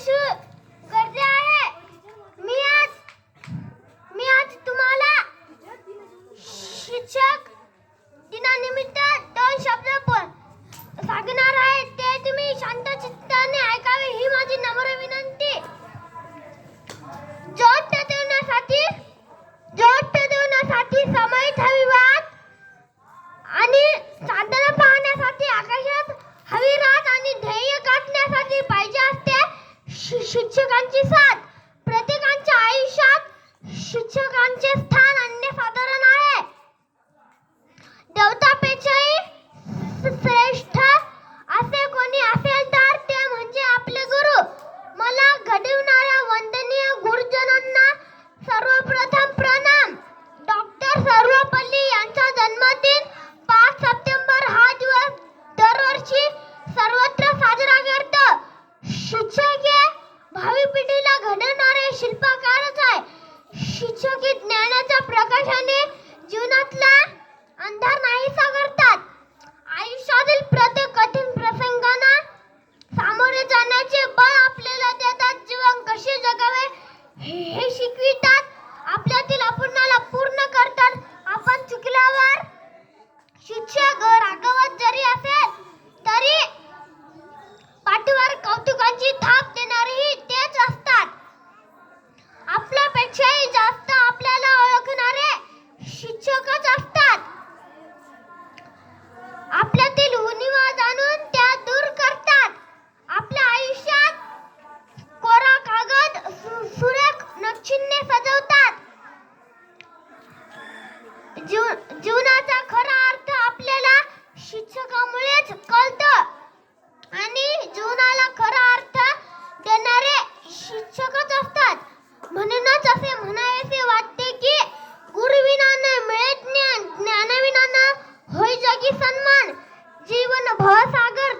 你是 शिक्षकांची साथ. प्रत्येकांच्या आयुष्यात शिक्षकांचे स्थान अन्यसाधारण आहे. देवतापेक्षाही श्रेष्ठ असे कोणी असेल तर ते म्हणजे आपले गुरु. मला घडवून शिक्षक ज्ञानाच्या प्रकाशाने जीवनातला अंधार नाहीसा करतात. आयुष्यातील प्रत्येक कठीण प्रसंगांना सामोरे जाण्याचे बळ आपल्याला देतात. जीवन कसे जगावे हे शिकवितात. जीवनाचा खरा अर्थ आपल्याला शिक्षकामुळेच कळतो. आणि जीवनाला खरा अर्थ देणारे शिक्षकच असतात. म्हणूनच असे म्हणायचे वाटते की गुरुविनाने मिळत ज्ञान ज्ञानविनाने होय जगी सन्मान. जीवन भवसागर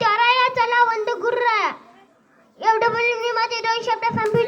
तराया चला वंद गुरुराया एवढं बोलून मी माझे दोन शब्द संपितो